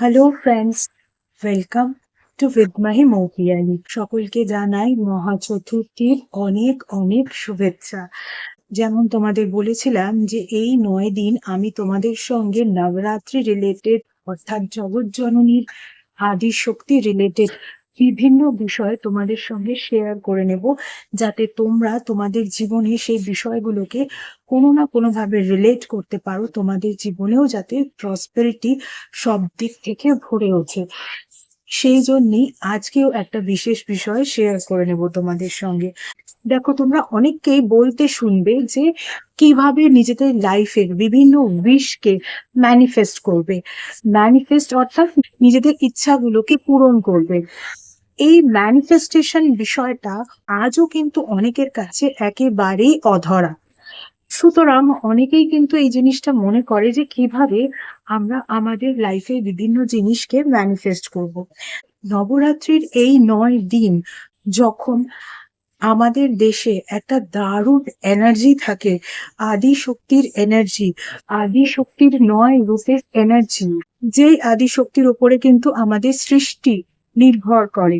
Hello friends welcome to Bidmahi Moupiyali সকলকে জানাই মহা চতুর্থীর অনেক অনেক শুভেচ্ছা। যেমন তোমাদের বলেছিলাম যে এই নয় দিন আমি তোমাদের সঙ্গে নবরাত্রি রিলেটেড অর্থাৎ জগৎ জননীর আদি শক্তি রিলেটেড বিভিন্ন বিষয় তোমাদের সঙ্গে শেয়ার করে নেব যাতে তোমরা তোমাদের জীবনে সেই বিষয়গুলোকে কোনো না কোনোভাবে রিলেট করতে পারো, তোমাদের জীবনেও যাতে প্রসপেরিটি সব দিক থেকে ভরে ওঠে। সেই জন্যই আজকেও একটা বিশেষ বিষয় শেয়ার করে নেব তোমাদের সঙ্গে। দেখো, তোমরা অনেককেই বলতে শুনবে যে কীভাবে নিজেদের লাইফের বিভিন্ন উইশকে ম্যানিফেস্ট করবে। ম্যানিফেস্ট অর্থাৎ নিজেদের ইচ্ছাগুলোকে পূরণ করবে। এই ম্যানিফেস্টেশন বিষয়টা আজও কিন্তু অনেকের কাছে একেবারেই অধরা। সুতরাং অনেকেই কিন্তু এই জিনিসটা মনে করে যে কীভাবে আমরা আমাদের লাইফে বিভিন্ন জিনিসকে ম্যানিফেস্ট করব। নবরাত্রির এই নয় দিন যখন আমাদের দেশে একটা দারুণ এনার্জি থাকে আদি শক্তির এনার্জি আদি শক্তির নয় রূপের এনার্জি যেই আদি শক্তির উপরে কিন্তু আমাদের সৃষ্টি নির্ভর করে।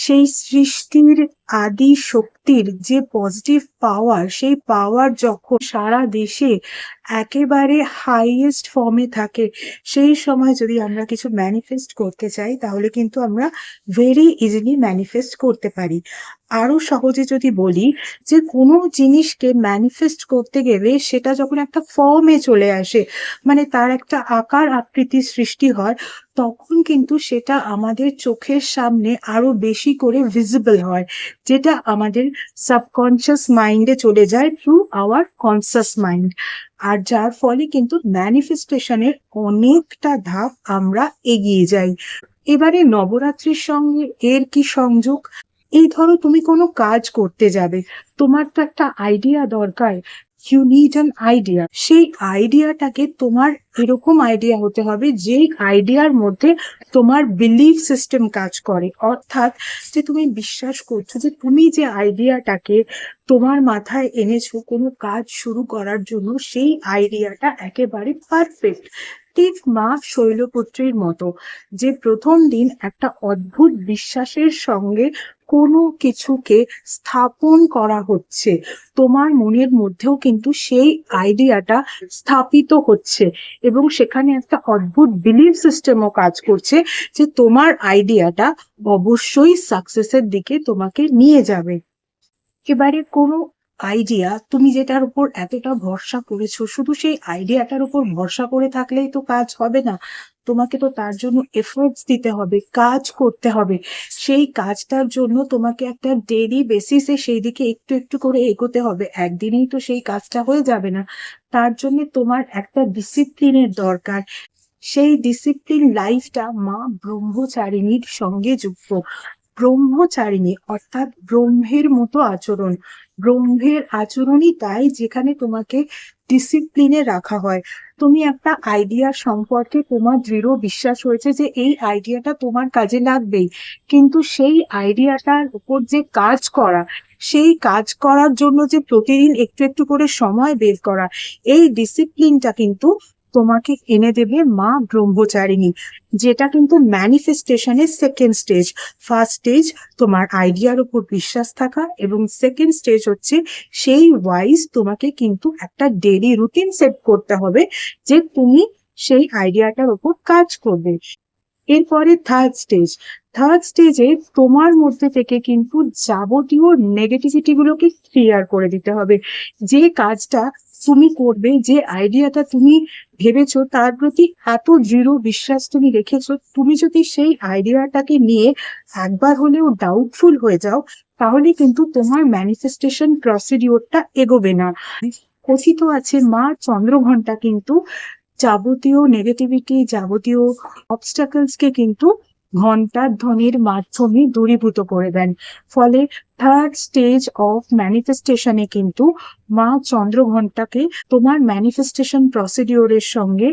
সেই সৃষ্টির আদি শক্তির যে পজিটিভ পাওয়ার সেই পাওয়ার যখন সারা দেশে একেবারে হাইয়েস্ট ফর্মে থাকে, সেই সময় যদি আমরা কিছু ম্যানিফেস্ট করতে চাই, তাহলে কিন্তু আমরা ভেরি ইজিলি ম্যানিফেস্ট করতে পারি। আরও সহজে যদি বলি যে কোনো জিনিসকে ম্যানিফেস্ট করতে গেলে সেটা যখন একটা ফর্মে চলে আসে মানে তার একটা আকার আকৃতির সৃষ্টি হয়, তখন কিন্তু সেটা আমাদের চোখের সামনে আরও বেশি করে ভিজিবল হয়, যেটা আমাদের সাবকনসিয়াস মাইন্ডে চলে যায় থ্রু আওয়ার কনসিয়াস মাইন্ড আর যার ফলে কিন্তু ম্যানিফেস্টেশনের অনেকটা ধাপ আমরা এগিয়ে যাই। এবারে নবরাত্রির সঙ্গে এর কি সংযোগ? এই ধরো তুমি কোনো কাজ করতে যাবে, তোমার তো একটা আইডিয়া দরকার ইউ নিড অ্যান আইডিয়া সেই আইডিয়াটাকে তোমার এরকম আইডিয়া হতে হবে, যেই আইডিয়ার মধ্যে তোমার বিলিফ সিস্টেম কাজ করে। অর্থাৎ যে তুমি বিশ্বাস করছ যে তুমি যে আইডিয়াটাকে তোমার মাথায় এনেছো, কোনো কাজ শুরু করার জন্য সেই আইডিয়াটা একেবারে পারফেক্ট ঠিক মা শৈলপুত্রীর মতো, যে প্রথম দিন একটা অদ্ভুত বিশ্বাসের সঙ্গে কোনো কিছুকে স্থাপন করা হচ্ছে। তোমার মনের মধ্যেও কিন্তু সেই আইডিয়াটা স্থাপিত হচ্ছে এবং সেখানে একটা অদ্ভুত বিলিভ সিস্টেমও কাজ করছে যে তোমার আইডিয়াটা অবশ্যই সাকসেসের দিকে তোমাকে নিয়ে যাবে। এবারে কোনো আইডিয়া তুমি যেটার উপর এতটা ভরসা করেছ, শুধু সেই আইডিয়াটার উপর ভরসা করে থাকলেই তো কাজ হবে না। তোমাকে তো তার জন্য এফোর্টস দিতে হবে, কাজ করতে হবে। সেই কাজটার জন্য তোমাকে একটা ডেইলি বেসিসে সেই দিকে একটু একটু করে এগোতে হবে। একদিনেই তো সেই কাজটা হয়ে যাবে না। তার জন্য তোমার একটা ডিসিপ্লিনের দরকার। সেই ডিসিপ্লিন লাইফটা মা ব্রহ্মচারিণীর সঙ্গে যুক্ত। ব্রহ্মচারিণী, অর্থাৎ ব্রহ্মের মতো আচরণ। ব্রহ্মের আচরণই তাই যেখানে তোমাকে ডিসিপ্লিনে রাখা হয়। তুমি একটা আইডিয়া সম্পর্কে তোমার দৃঢ় বিশ্বাস হয়েছে যে এই আইডিয়াটা তোমার কাজে লাগবেই। কিন্তু সেই আইডিয়াটার উপর যে কাজ করা, সেই কাজ করার জন্য যে প্রতিদিন একটু একটু করে সময় বের করা, এই ডিসিপ্লিনটা কিন্তু তোমাকে এনে দেবে মা ব্রহ্মচারিণী, যেটা কিন্তু ম্যানিফেস্টেশনের সেকেন্ড স্টেজ ফার্স্ট স্টেজ তোমার আইডিয়ার উপর বিশ্বাস থাকা এবং সেকেন্ড স্টেজ হচ্ছে সেই ওয়াইজ তোমাকে কিন্তু একটা ডেলি রুটিন সেট করতে হবে যে তুমি সেই আইডিয়াটার উপর কাজ করবে। এরপরে থার্ড স্টেজ থার্ড স্টেজে তোমার মধ্যে থেকে কিন্তু যাবতীয় নেগেটিভিটি গুলোকে ক্লিয়ার করে দিতে হবে। যে কাজটা তুমি করবে, যে আইডিয়াটা তুমি ভেবেছো, তার প্রতি এত দৃঢ় বিশ্বাস তুমি রেখেছো, তুমি যদি সেই আইডিয়াটাকে নিয়ে একবার হলেও ডাউটফুল হয়ে যাও, তাহলে কিন্তু তোমার ম্যানিফেস্টেশন প্রসিডিওরটা এগোবে না। কথিত আছে, মা চন্দ্রঘণ্টা কিন্তু যাবতীয় নেগেটিভিটি যাবতীয় অবস্টাকলসকে কিন্তু ঘণ্টার ধ্বনির মাধ্যমে দূরীভূত করে দেন। ফলে থার্ড স্টেজ অফ ম্যানিফেস্টেশনে কিন্তু মা চন্দ্র ঘন্টাকে তোমার ম্যানিফেস্টেশন প্রসিডিওরের সঙ্গে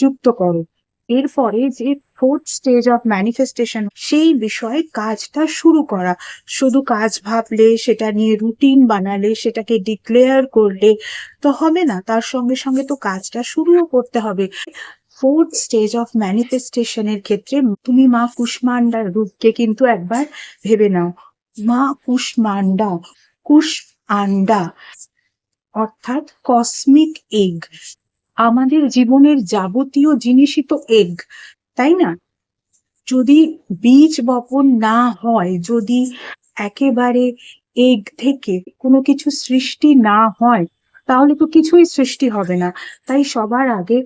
যুক্ত করো। এরপরে যে ফোর্থ স্টেজ অফ ম্যানিফেস্টেশন সেই বিষয়ে কাজটা শুরু করা। শুধু কাজ ভাবলে, সেটা নিয়ে রুটিন বানালে, সেটাকে ডিক্লেয়ার করলে, তো হবে না। তার সঙ্গে সঙ্গে তো কাজটা শুরুও করতে হবে। ফোর্থ স্টেজ অফ ম্যানিফেস্টেশনের ক্ষেত্রে তুমি মা কুষ্মান্ডার রূপকে কিন্তু একবার ভেবে নাও। মা কুষ্মান্ডা কুশ আন্ডা অর্থাৎ কসমিক এগ আমাদের জীবনের যাবতীয় জিনিসই তো এগ তাই না? যদি বীজ বপন না হয়, যদি একেবারে এগ থেকে কোনো কিছু সৃষ্টি না হয়, তাহলে তো কিছুই সৃষ্টি হবে না। তাই সবার আগে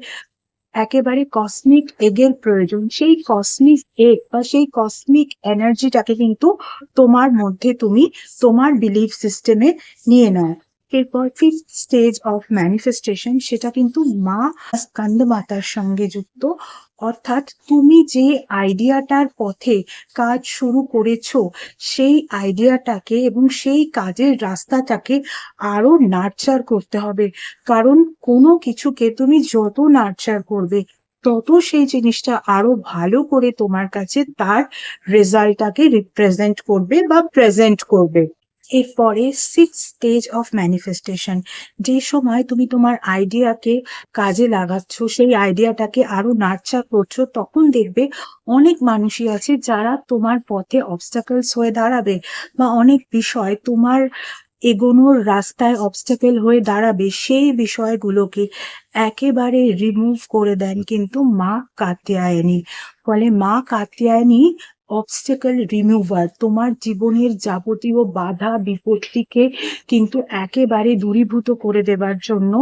একেবারে কসমিক এগের প্রয়োজন। সেই কসমিক এগ বা সেই কসমিক এনার্জিটাকে কিন্তু তোমার মধ্যে তুমি তোমার বিলিফ সিস্টেমে নিয়ে নাও। এরপর ফিফথ স্টেজ অফ ম্যানিফেস্টেশন সেটা কিন্তু মা স্কন্দ মাতার সঙ্গে যুক্ত অর্থাৎ তুমি যে আইডিয়াটার পথে কাজ শুরু করেছ, সেই আইডিয়াটাকে এবং সেই কাজের রাস্তাটাকে আরও নার্চার করতে হবে। কারণ কোনো কিছুকে তুমি যত নার্চার করবে, তত সেই জিনিসটা আরও ভালো করে তোমার কাছে তার রেজাল্টটাকে রিপ্রেজেন্ট করবে বা প্রেজেন্ট করবে। এরপরে সিক্স স্টেজ অফ ম্যানিফেস্টেশন যে সময় তুমি তোমার আইডিয়াকে কাজে লাগাচ্ছ, সেই আইডিয়াটাকে আরও নার্চার করছ, তখন দেখবে অনেক মানুষই আছে যারা তোমার পথে অবস্টাকলস হয়ে দাঁড়াবে বা অনেক বিষয় তোমার এগোনোর রাস্তায় অবস্টাকেল হয়ে দাঁড়াবে, সেই বিষয়গুলোকে একেবারে রিমুভ করে দেন কিন্তু মা কাত্যায়নী। ফলে মা কাত্যায়নী অবস্টেকল রিমুভার তোমার জীবনের যাবতীয় বাধা বিপত্তিকে কিন্তু একেবারে দূরীভূত করে দেবার জন্য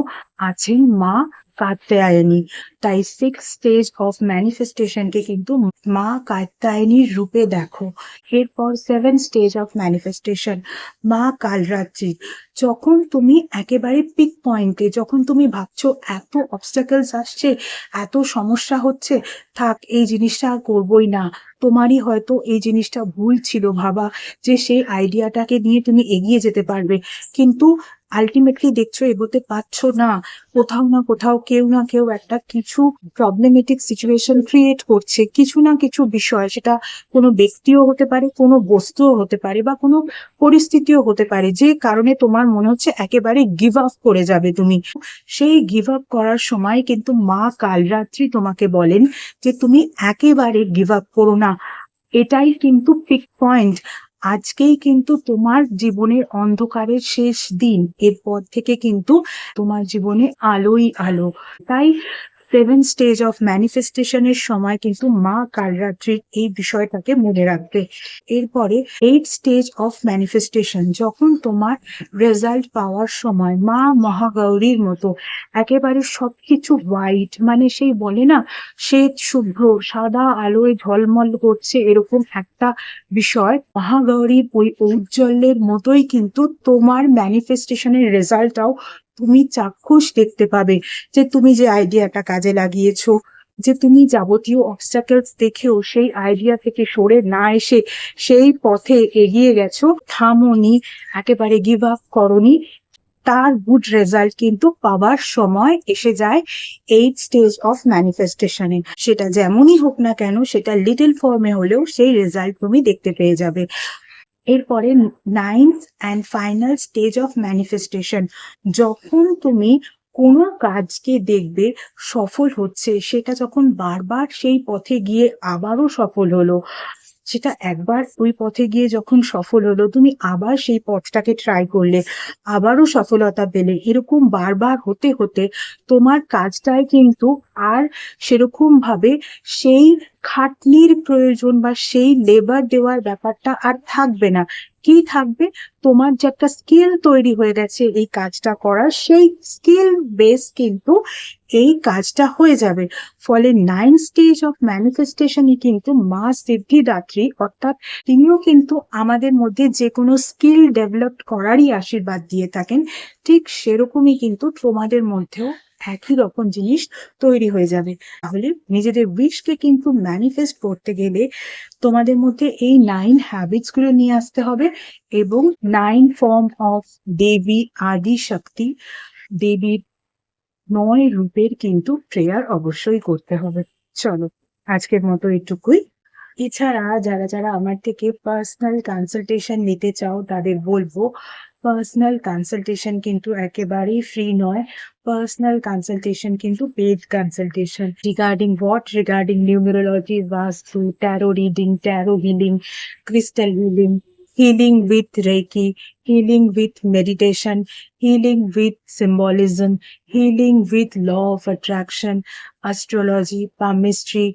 আছেন মা কাত্যায়নী। তাই সিক্স স্টেজ অফ ম্যানিফেস্টেশনকে কিন্তু মা কাত্যায়নীর রূপে দেখো। এরপর সেভেন স্টেজ অফ ম্যানিফেস্টেশন মা কালরাত্রি। যখন তুমি একেবারে পিক পয়েন্টে যখন তুমি ভাবছ এত অবস্টাকেলস আসছে, এত সমস্যা হচ্ছে, থাক, এই জিনিসটা আর করবোই না। তোমারই হয়তো এই জিনিসটা ভুল ছিল ভাবা যে সেই আইডিয়াটাকে নিয়ে তুমি এগিয়ে যেতে পারবে। কিন্তু আলটিমেটলি দেখছ এগোতে পারছ না। কোথাও না কোথাও কেউ না কেউ একটা কিছু প্রবলেমেটিক সিচুয়েশন ক্রিয়েট করছে। কিছু না কিছু বিষয়, সেটা কোনো ব্যক্তিও হতে পারে, কোনো বস্তুও হতে পারে বা কোনো পরিস্থিতিও হতে পারে। যে কারণে তোমার মনে হচ্ছে একেবারে গিভ আপ করে যাবে তুমি। সেই গিভ আপ করার সময় কিন্তু মা কালরাত্রি তোমাকে বলেন যে তুমি একেবারে গিভ আপ করো না। এটাই কিন্তু পিক পয়েন্ট আজকেই কিন্তু তোমার জীবনের অন্ধকারের শেষ দিন। এরপর থেকে কিন্তু তোমার জীবনে আলোই আলো। তাই সেভেন স্টেজ অফ ম্যানিফেস্টেশনের সময় কিন্তু মা কালরাত্রির এই বিষয়টাকে মনে রাখবে। এরপরে এইট স্টেজ অফ ম্যানিফেস্টেশন, যখন তোমার রেজাল্ট পাওয়ার সময় মা মহাগৌরীর মতো একেবারে সবকিছু হোয়াইট মানে সেই বলে না, শ্বেত, শুভ্র, সাদা আলোয় ঝলমল করছে এরকম একটা বিষয়, মহাগৌরীর ওই ঔজ্জ্বল্যের মতোই কিন্তু তোমার ম্যানিফেস্টেশনের রেজাল্টটাও তুমি চাক্ষুষ দেখতে পাবে যে তুমি যে আইডিয়াটা কাজে লাগিয়েছো, যে তুমি যাবতীয় অবস্টাকেলস দেখেও সেই আইডিয়া থেকে সরে না এসে সেই পথে এগিয়ে গেছো থামোনি একেবারে গিভ আপ করনি তার গুড রেজাল্ট কিন্তু পাওয়ার সময় এসে যায় এইট স্টেজ অফ ম্যানিফেস্টেশনে সেটা যেমনই হোক না কেন, সেটা লিটল ফর্মে হলেও সেই রেজাল্ট তুমি দেখতে পেয়ে যাবে। এরপরে ninth and final stage of manifestation যখন তুমি কোনো কাজকে দেখবে সফল হচ্ছে, সেটা যখন বারবার সেই পথে গিয়ে আবারও সফল হলো। সেটা একবার ওই পথে গিয়ে যখন সফল হলো, তুমি আবার সেই পথটাকে ট্রাই করলে, আবারও সফলতা পেলে। এরকম বারবার হতে হতে তোমার কাজটায় কিন্তু আর সেরকম ভাবে সেই খাটনির প্রয়োজন বা সেই লেবার দেওয়ার ব্যাপারটা আর থাকবে না। কি থাকবে? তোমার যে একটা স্কিল তৈরি হয়ে গেছে, এই কাজটা করার সেই স্কিল বেস কিন্তু এই কাজটা হয়ে যাবে। ফলে নাইন স্টেজ অফ ম্যানিফেস্টেশনই কিন্তু মা সিদ্ধিদাত্রী, অর্থাৎ তিনিও কিন্তু আমাদের মধ্যে যে কোনো স্কিল ডেভেলপ করারই আশীর্বাদ দিয়ে থাকেন। ঠিক সেরকমই কিন্তু তোমাদের মধ্যেও একই রকম জিনিস তৈরি হয়ে যাবে। তাহলে নিজেদের উইশকে কিন্তু ম্যানিফেস্ট করতে গেলে তোমাদের মধ্যে এই নাইন হ্যাবিটসগুলো নিয়ে আসতে হবে এবং নাইন ফর্ম অফ দেবী আদি শক্তি, দেবীর নয় রূপের কিন্তু প্রেয়ার অবশ্যই করতে হবে। চলো, আজকের মতো এটুকুই। এছাড়া যারা যারা আমার থেকে পার্সোনাল কনসালটেশন নিতে চাও, তাদের বলব পার্সোনাল কনসালটেশন কিন্তু একেবারেই ফ্রি নয়। personal consultation came to paid consultation. Regarding what? Regarding numerology was through tarot reading tarot healing crystal healing healing with reiki healing with meditation healing with symbolism healing with law of attraction astrology palmistry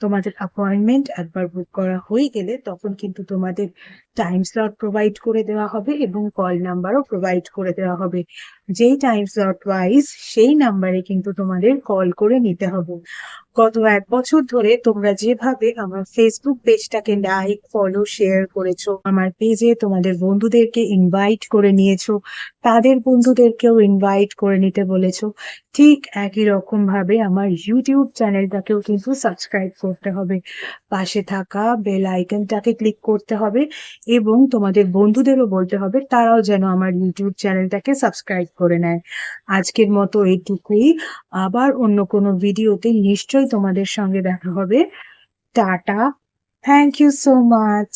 তোমাদের appointment একবার বুক করা হয়ে গেলে তখন কিন্তু তোমাদের time slot provide করে দেওয়া হবে এবং কল নাম্বারও প্রোভাইড করে দেওয়া হবে। যেই টাইম স্লট ওয়াইজ সেই নাম্বারে কিন্তু তোমাদের কল করে নিতে হবে। গত এক বছর ধরে তোমরা যেভাবে আমার ফেসবুক পেজটাকে লাইক ফলো শেয়ার করেছ, আমার পেজে তোমাদের বন্ধুদেরকে ইনভাইট করে নিয়েছো, তাদের বন্ধুদেরকেও ইনভাইট করে নিতে বলেছ, ঠিক একই রকম ভাবে আমার ইউটিউব চ্যানেলটাকেও কিন্তু সাবস্ক্রাইব করতে হবে। পাশে থাকা বেল আইকনটাকে ক্লিক করতে হবে এবং তোমাদের বন্ধুদেরও বলতে হবে, তারাও যেন আমার ইউটিউব চ্যানেলটাকে সাবস্ক্রাইব করে নেয়। আজকের মতো এইটুকুই আবার অন্য কোনো ভিডিওতে নিশ্চয়ই তোমাদের সঙ্গে দেখা হবে। Tata. Thank you so much